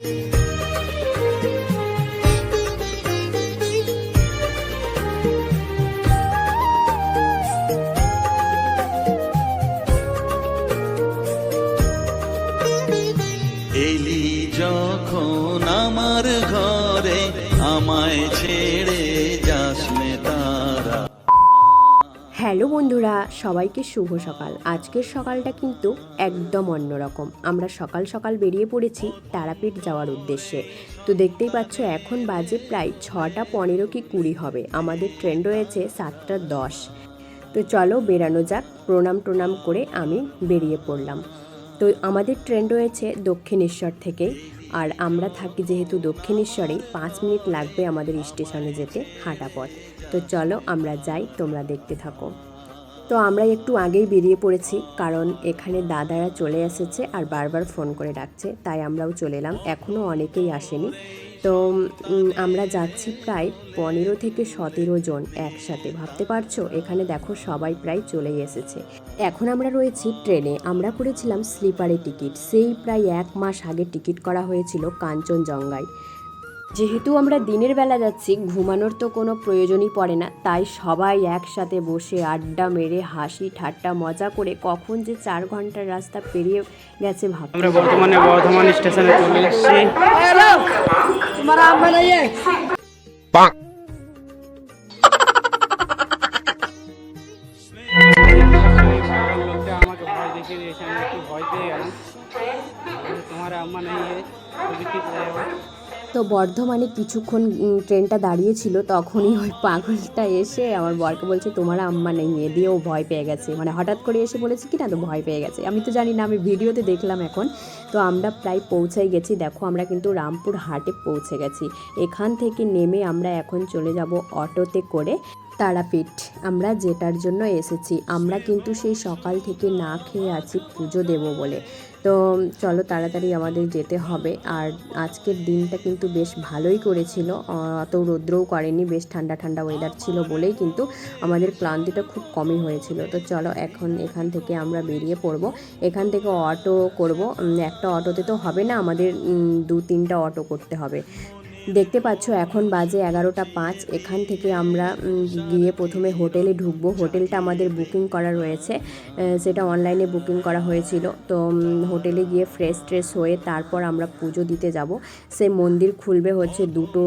Thank you. বন্ধুরা, সবাইকে শুভ সকাল। আজকের সকালটা কিন্তু একদম অন্যরকম। আমরা সকাল সকাল বেরিয়ে পড়েছি তারাপীঠ যাওয়ার উদ্দেশ্যে। তো দেখতেই পাচ্ছ, এখন বাজে প্রায় ছটা পনেরো কি কুড়ি হবে। আমাদের ট্রেন রয়েছে সাতটা দশ। তো চলো বেরানো যাক, প্রণাম প্রণাম করে আমি বেরিয়ে পড়লাম। তো আমাদের ট্রেন রয়েছে দক্ষিণেশ্বর থেকে। আর আমরা থাকি যেহেতু দক্ষিণেশ্বরে, পাঁচ মিনিট লাগবে আমাদের স্টেশনে যেতে হাঁটা পথ। তো চলো আমরা যাই, তোমরা দেখতে থাকো। তো আমরা একটু আগেই বেরিয়ে পড়েছি, কারণ এখানে দাদারা চলে এসেছে আর বারবার ফোন করে ডাকছে, তাই আমরাও চলে এলাম, এখনও অনেকেই আসেনি। তো আমরা যাচ্ছি প্রায় পনেরো থেকে সতেরো জন একসাথে, ভাবতে পারছ? এখানে দেখো সবাই প্রায় চলেই এসেছে। এখন আমরা রয়েছি ট্রেনে, আমরা করেছিলাম স্লিপারে টিকিট, সেই প্রায় এক মাস আগে টিকিট করা হয়েছিল কাঞ্চনজঙ্ঘায়। যেহেতু আমরা দিনের বেলা যাচ্ছি ঘুমানোর তো কোনো প্রয়োজনই পড়ে না তাই সবাই একসাথে বসে আড্ডা মেরে হাসি ঠাট্টা মজা করে কখন যে চার ঘণ্টার রাস্তা পেরিয়ে গেছে ভাব আমরা বর্তমানে বর্ধমান স্টেশনে চলে এসেছি। তোমার আম্মা নেই তো বর্ধমানে কিছুক্ষণ ট্রেনটা দাঁড়িয়েছিল, তখনই ওই পাগলটা এসে আমার বরকে বলছে, তোমার আম্মা নেই এ দিয়েও ভয় পেয়ে গেছে। মানে হঠাৎ করে এসে বলেছে, কি না তো ভয় পেয়ে গেছে? আমি তো জানি না, আমি ভিডিওতে দেখলাম এখন। তো আমরা প্রায় পৌঁছাই গেছি, দেখো আমরা কিন্তু রামপুর হাটে পৌঁছে গেছি। এখান থেকে নেমে আমরা এখন চলে যাব অটোতে করে তারাপীঠ। আমরা যেটার জন্য এসেছি, আমরা কিন্তু সেই সকাল থেকে না খেয়ে আছি পুজো দেব বলে। তো চলো তাড়াতাড়ি আমাদের যেতে হবে। আর আজকের দিনটা কিন্তু বেশ ভালোই করেছিল। অত রৌদ্রও করেনি, বেশ ঠান্ডা ঠান্ডা ওয়েদার ছিল বলেই কিন্তু আমাদের ক্লান্তিটা খুব কমই হয়েছিল। তো চলো এখন এখান থেকে আমরা বেরিয়ে পড়ব। এখান থেকে অটো করব। একটা অটোতে তো হবে না, আমাদের দু তিনটা অটো করতে হবে। দেখতে পাচ্ছ, এখন বাজে এগারোটা পাঁচ। এখান থেকে আমরা গিয়ে প্রথমে হোটেলে ঢুকবো। হোটেলটা আমাদের বুকিং করা রয়েছে। সেটা অনলাইনে বুকিং করা হয়েছিল। তো হোটেলে গিয়ে ফ্রেশ ট্রেশ হয়ে তারপর আমরা পুজো দিতে যাব। সে মন্দির খুলবে হচ্ছে দুটো,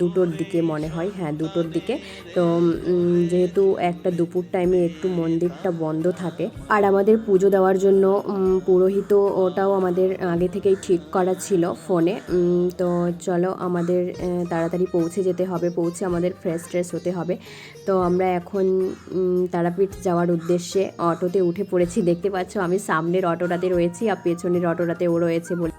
দুটোর দিকে মনে হয়। হ্যাঁ দুটোর দিকে। তো যেহেতু একটা দুপুর টাইমে একটু মন্দিরটা বন্ধ থাকে। আর আমাদের পুজো দেওয়ার জন্য পুরোহিত ওটাও আমাদের আগে থেকেই ঠিক করা ছিল ফোনে। তো চলো, আমাদের আহ, তাড়াতাড়ি পৌঁছে যেতে হবে পৌঁছে আমাদের ফ্রেশ ট্রেশ হতে হবে। তো আমরা এখন তারাপীঠ যাওয়ার উদ্দেশ্যে অটোতে উঠে পড়েছি। দেখতে পাচ্ছ আমি সামনের অটোটাতে রয়েছি আর পেছনের অটোটাতে ও রয়েছে বলে।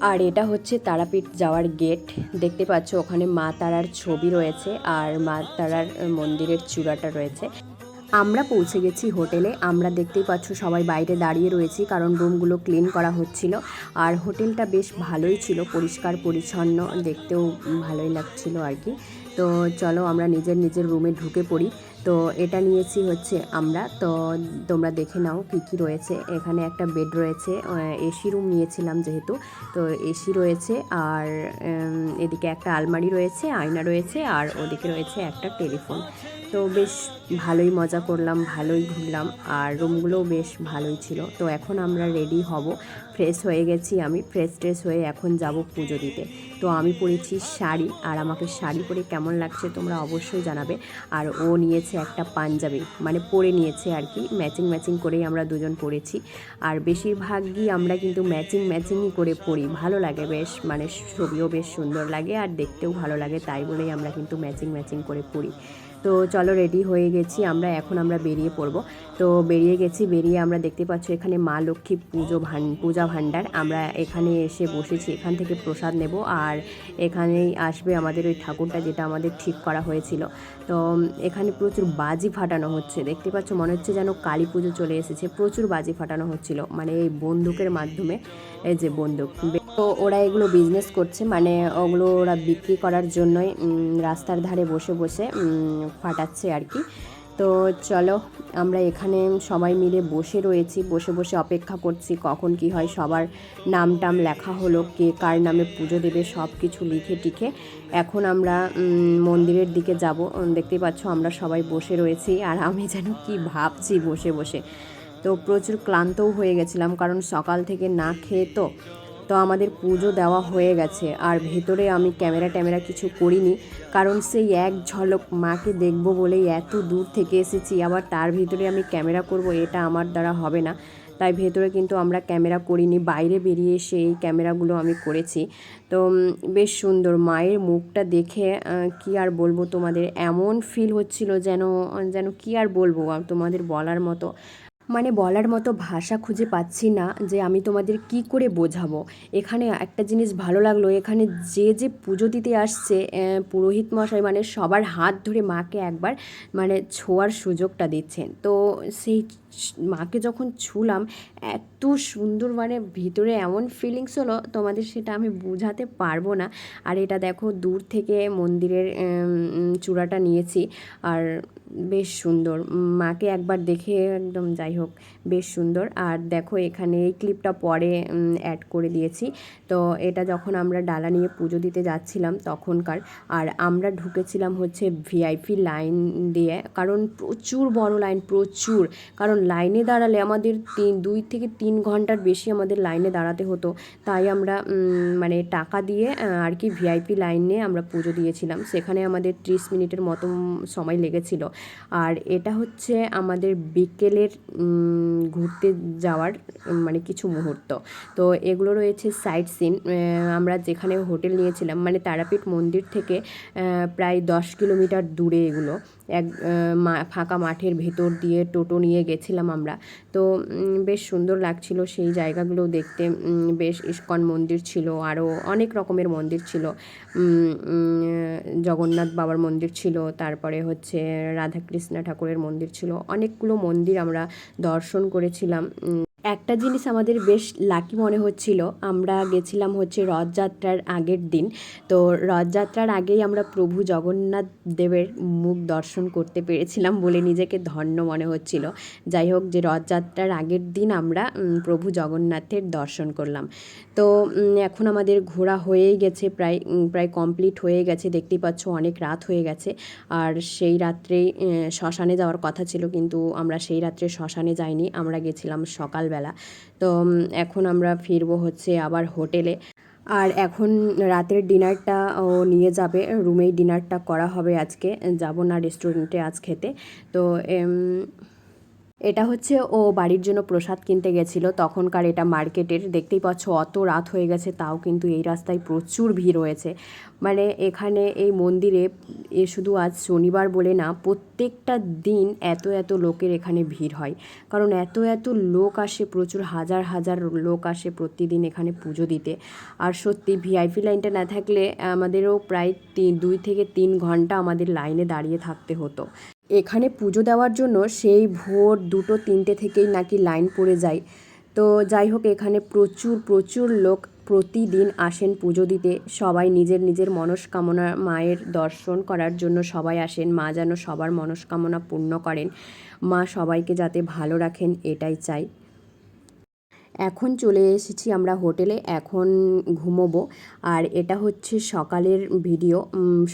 আর এটা হচ্ছে তারাপীঠ যাওয়ার গেট। দেখতে পাচ্ছ, ওখানে মা তারার ছবি রয়েছে আর মা তারার মন্দিরের চূড়াটা রয়েছে। আমরা পৌঁছে গেছি হোটেলে। আমরা দেখতেই পাচ্ছ সবাই বাইরে দাঁড়িয়ে রয়েছি কারণ রুমগুলো ক্লিন করা হচ্ছিল। আর হোটেলটা বেশ ভালোই ছিল, পরিষ্কার, পরিচ্ছন্ন, দেখতেও ভালোই লাগছিল আর কি। তো চলো আমরা নিজের নিজের রুমে ঢুকে পড়ি। তো এটা নিয়েছি হচ্ছে আমরা। তো তোমরা দেখে নাও কী কী রয়েছে। এখানে একটা বেড রয়েছে এসি রুম নিয়েছিলাম যেহেতু। তো এসি রয়েছে আর এদিকে একটা আলমারি রয়েছে, আয়না রয়েছে আর ওদিকে রয়েছে একটা টেলিফোন তো বেশ ভালোই মজা করলাম, ভালোই ঘুরলাম আর রুমগুলোও বেশ ভালোই ছিল। তো এখন আমরা রেডি হব। ফ্রেশ হয়ে গেছি আমি ফ্রেশ ট্রেশ হয়ে এখন যাব পুজো দিতে। তো আমি পরেছি শাড়ি আর আমাকে শাড়ি পরে কেমন লাগছে তোমরা অবশ্যই জানাবে। আর ও নিয়েছে একটা পাঞ্জাবি মানে পরে নিয়েছে আর কি। ম্যাচিং ম্যাচিং করেই আমরা দুজন পরেছি আর বেশিরভাগই আমরা কিন্তু ম্যাচিং ম্যাচিংই করে পড়ি। ভালো লাগে বেশ মানে ছবিও বেশ সুন্দর লাগে আর দেখতেও ভালো লাগে, তাই বলেই আমরা কিন্তু ম্যাচিং ম্যাচিং করে পরি তো চলো রেডি হয়ে গেছি, আমরা এখন আমরা বেরিয়ে পড়ব। তো বেরিয়ে গেছি, বেরিয়ে আমরা দেখতে পাচ্ছ এখানে মা লক্ষ্মী পুজো ভান, পূজা ভাণ্ডার। আমরা এখানে এসে বসেছি, এখান থেকে প্রসাদ নেব আর এখানেই আসবে আমাদের ওই ঠাকুরটা যেটা আমাদের ঠিক করা হয়েছিল। তো এখানে প্রচুর বাজি ফাটানো হচ্ছে, দেখতে পাচ্ছ মনে হচ্ছে যেন কালী পুজো চলে এসেছে, প্রচুর বাজি ফাটানো হচ্ছিল। মানে এই বন্দুকের মাধ্যমে, এই যে বন্দুক তো ওরা এগুলো বিজনেস করছে মানে ওগুলো ওরা বিক্রি করার জন্যই রাস্তার ধারে বসে বসে ফাটাচ্ছে আর কি। তো চলো, আমরা এখানে সবাই মিলে বসে রয়েছি, বসে বসে অপেক্ষা করছি কখন কি হয়, সবার নাম টাম লেখা হলো, কে কার নামে পুজো দেবে, সব কিছু লিখে টিখে এখন আমরা মন্দিরের দিকে যাব। দেখতেই পাচ্ছ আমরা সবাই বসে রয়েছি, আর আমি যেন কি ভাবছি বসে বসে। তো প্রচুর ক্লান্তও হয়ে গেছিলাম, কারণ সকাল থেকে না খেয়ে তো তো আমাদের পুজো দেওয়া হয়ে গেছে। আর ভেতরে আমি ক্যামেরা ট্যামেরা কিছু করিনি, কারণ সেই এক ঝলক মাকে দেখব বলেই এত দূর থেকে এসেছি। আবার তার ভিতরে আমি ক্যামেরা করব, এটা আমার দ্বারা হবে না। তাই ভেতরে কিন্তু আমরা ক্যামেরা করিনি, বাইরে বেরিয়ে এসে এই ক্যামেরাগুলো আমি করেছি। তো বেশ সুন্দর মায়ের মুখটা দেখে কি আর বলব তোমাদের? এমন ফিল হচ্ছিল যেন যেন কি আর বলব, তোমাদের বলার মতো। মানে বলার মতো ভাষা খুঁজে পাচ্ছি না যে আমি তোমাদের কি করে বোঝাবো। এখানে একটা জিনিস ভালো লাগল, এখানে যে যে পুজো দিতে আসছে পুরোহিত মশাই মানে সবার হাত ধরে মাকে একবার মানে ছোঁয়ার সুযোগটা দিচ্ছেন। তো সেই মাকে যখন ছুলাম, এত সুন্দর মানে ভিতরে এমন ফিলিংস হলো, তোমাদের সেটা আমি বোঝাতে পারব না। আর এটা দেখো, দূর থেকে মন্দিরের চূড়াটা নিয়েছি। আর বেশ সুন্দর। মাকে একবার দেখে একদম যাই হোক, বেশ সুন্দর। আর দেখো এখানে এই ক্লিপটা পরে অ্যাড করে দিয়েছি। তো এটা যখন আমরা ডালা নিয়ে পুজো দিতে যাচ্ছিলাম তখনকার, আর আমরা ঢুকেছিলাম হচ্ছে ভিআইপি লাইন দিয়ে। কারণ প্রচুর বড় লাইন প্রচুর। কারণ লাইনে দাঁড়ালে আমাদের তিন, দুই থেকে তিন ঘণ্টার বেশি আমাদের লাইনে দাঁড়াতে হতো। তাই আমরা মানে টাকা দিয়ে আর কি ভিআইপি লাইনে আমরা পুজো দিয়েছিলাম। সেখানে আমাদের ত্রিশ মিনিটের মতো সময় লেগেছিল। আর এটা হচ্ছে আমাদের বিকেলের ঘুরতে যাওয়ার মানে কিছু মুহূর্ত। তো এগুলো রয়েছে সাইট সিন আমরা যেখানে হোটেল নিয়েছিলাম মানে তারাপীঠ মন্দির থেকে প্রায় দশ কিলোমিটার দূরে এগুলো। এক ফাঁকা মাঠের ভেতর দিয়ে টোটো নিয়ে গেছিলাম আমরা। তো বেশ সুন্দর লাগছিল সেই জায়গাগুলো দেখতে। বেশ ইস্কন মন্দির ছিল আরও অনেক রকমের মন্দির ছিল। জগন্নাথ বাবার মন্দির ছিল, তারপরে হচ্ছে রাধাকৃষ্ণ ঠাকুরের মন্দির ছিল। অনেকগুলো মন্দির আমরা দর্শন করেছিলাম। একটা জিনিস আমাদের বেশ লাকি মনে হচ্ছিল, আমরা গেছিলাম হচ্ছে রথযাত্রার আগের দিন। তো রথযাত্রার আগেই আমরা প্রভু জগন্নাথ দেবের মুখ দর্শন করতে পেরেছিলাম বলে নিজেকে ধন্য মনে হচ্ছিল। যাই হোক, যে রথযাত্রার আগের দিন আমরা প্রভু জগন্নাথের দর্শন করলাম। তো এখন আমাদের ঘোরা হয়েই গেছে, প্রায় প্রায় কমপ্লিট হয়ে গেছে। দেখতেই পাচ্ছ অনেক রাত হয়ে গেছে। আর সেই রাত্রেই শ্মশানে যাওয়ার কথা ছিল, কিন্তু আমরা সেই রাত্রে শ্মশানে যাইনি। আমরা গেছিলাম সকালবেলা। তো এখন আমরা ফিরবো হচ্ছে আবার হোটেলে। আর এখন রাতের ডিনারটা ও নিয়ে যাবে। রুমেই ডিনারটা করা হবে আজকে। যাব না রেস্টুরেন্টে আজ খেতে। তো এটা হচ্ছে ও বাড়ির জন্য প্রসাদ কিনতে গেছিল। তখনকার এটা মার্কেটের, দেখতেই পাচ্ছ অত রাত হয়ে গেছে, তাও কিন্তু এই রাস্তায় প্রচুর ভিড় রয়েছে। মানে এখানে এই মন্দিরে এ শুধু আজ শনিবার বলে না, প্রত্যেকটা দিন এত এত লোকের এখানে ভিড় হয়। কারণ এত এত লোক আসে, প্রচুর হাজার হাজার লোক আসে প্রতিদিন এখানে পুজো দিতে। আর সত্যি ভিআইপি লাইনটা না থাকলে আমাদেরও প্রায় দুই থেকে তিন ঘণ্টা আমাদের লাইনে দাঁড়িয়ে থাকতে হতো। এখানে পুজো দেওয়ার জন্য সেই ভোর দুটো, তিনটে থেকেই নাকি লাইন পড়ে যায়। তো যাই হোক, এখানে প্রচুর প্রচুর লোক প্রতিদিন আসেন পুজো দিতে। সবাই নিজের নিজের মনস্কামনা, মায়ের দর্শন করার জন্য সবাই আসেন। মা যেন সবার মনস্কামনা পূর্ণ করেন। মা সবাইকে যাতে ভালো রাখেন, এটাই চাই। এখন চলে এসেছি আমরা হোটেলে, এখন ঘুমোবো। আর এটা হচ্ছে সকালের ভিডিও।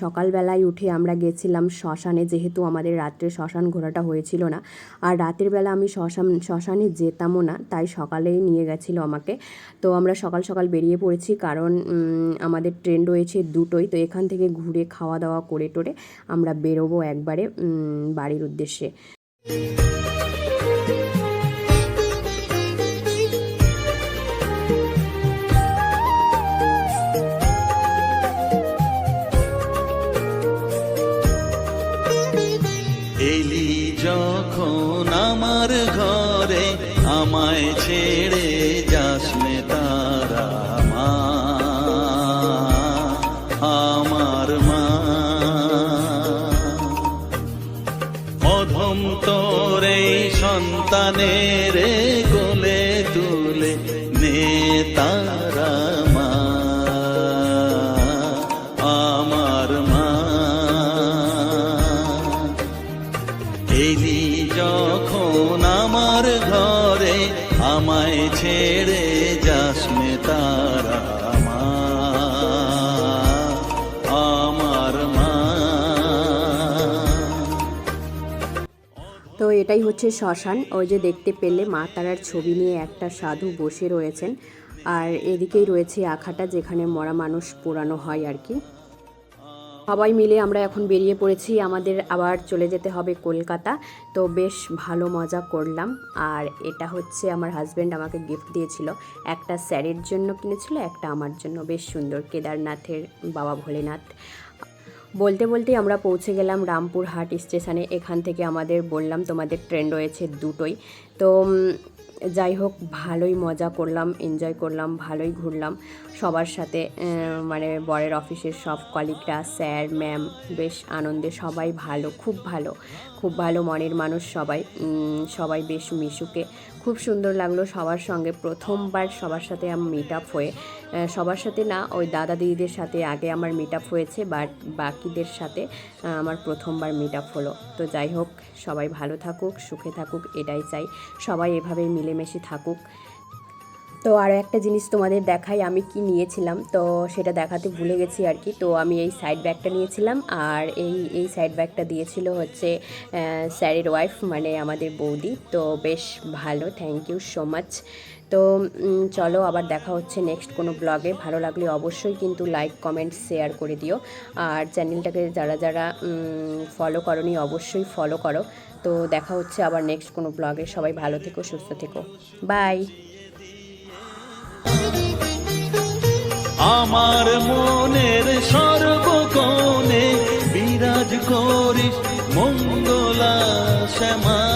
সকালবেলায় উঠে আমরা গেছিলাম শ্মশানে, যেহেতু আমাদের রাত্রে শ্মশান ঘোরাটা হয়েছিল না। আর রাতের বেলা আমি শ্মশান, শ্মশানে যেতামও না, তাই সকালেই নিয়ে গেছিল আমাকে। তো আমরা সকাল সকাল বেরিয়ে পড়েছি কারণ আমাদের ট্রেন রয়েছে দুটোই, তো এখান থেকে ঘুরে খাওয়া দাওয়া করে টোরে আমরা বেরোবো একবারে বাড়ির উদ্দেশ্যে। যখন আমার ঘরে আমায় ছেড়ে এটাই হচ্ছে শ্মশান। ওই যে দেখতে পেলে মা তারার ছবি নিয়ে একটা সাধু বসে রয়েছেন। আর এদিকেই রয়েছে আখাটা যেখানে মরা মানুষ পোড়ানো হয় আর কি। সবাই মিলে আমরা এখন বেরিয়ে পড়েছি। আমাদের আবার চলে যেতে হবে কলকাতা। তো বেশ ভালো মজা করলাম। আর এটা হচ্ছে আমার হাজব্যান্ড আমাকে গিফট দিয়েছিল। একটা স্যারের জন্য কিনেছিল, একটা আমার জন্য। বেশ সুন্দর। কেদারনাথের বাবা ভোলেনাথ। বলতে বলতে আমরা পৌঁছে গেলাম রামপুরহাট স্টেশনে। এখান থেকে আমাদের বললাম, তোমাদের ট্রেন রয়েছে দুটোই। তো যাই হোক, ভালোই মজা করলাম এনজয় করলাম, ভালোই ঘুরলাম। সবার সাথে মানে বরের অফিসের সব কলিগরা স্যার ম্যাম বেশ আনন্দে, সবাই ভালো, খুব ভালো খুব ভালো মনের মানুষ সবাই। সবাই বেশ মিশুকে। খুব সুন্দর লাগল সবার সঙ্গে, প্রথমবার সবার সাথে আমি মিট আপ হয়ে। সবার সাথে না, ওই দাদা দিদিদের সাথে আগে আমার মিট আপ হয়েছে বাট বাকিদের সাথে আমার প্রথমবার মিট আপ হলো। তো যাই হোক, সবাই ভালো থাকুক, সুখে থাকুক, এটাই চাই। সবাই এভাবেই মিলেমিশে থাকুক। তো আর একটা জিনিস তোমাদের দেখাই, আমি কি নিয়েছিলাম? তো সেটা দেখাতে ভুলে গেছি আর কি। তো আমি এই সাইড ব্যাগটা নিয়েছিলাম, আর এই এই সাইড ব্যাগটা দিয়েছিল হচ্ছে স্যারের ওয়াইফ মানে আমাদের বৌদি। তো বেশ ভালো থ্যাংক ইউ সো মাচ তো চলো আবার দেখা হচ্ছে নেক্সট কোনো ব্লগে ভালো লাগলে অবশ্যই কিন্তু লাইক কমেন্ট শেয়ার করে দিও। আর চ্যানেলটাকে যারা যারা ফলো করনি অবশ্যই ফলো করো। তো দেখা হচ্ছে আবার নেক্সট কোনো ব্লগে সবাই ভালো থেকো, সুস্থ থেকো। বাই আমার মনের সর্বকোণে বিরাজ করিস মঙ্গলা শ্যামা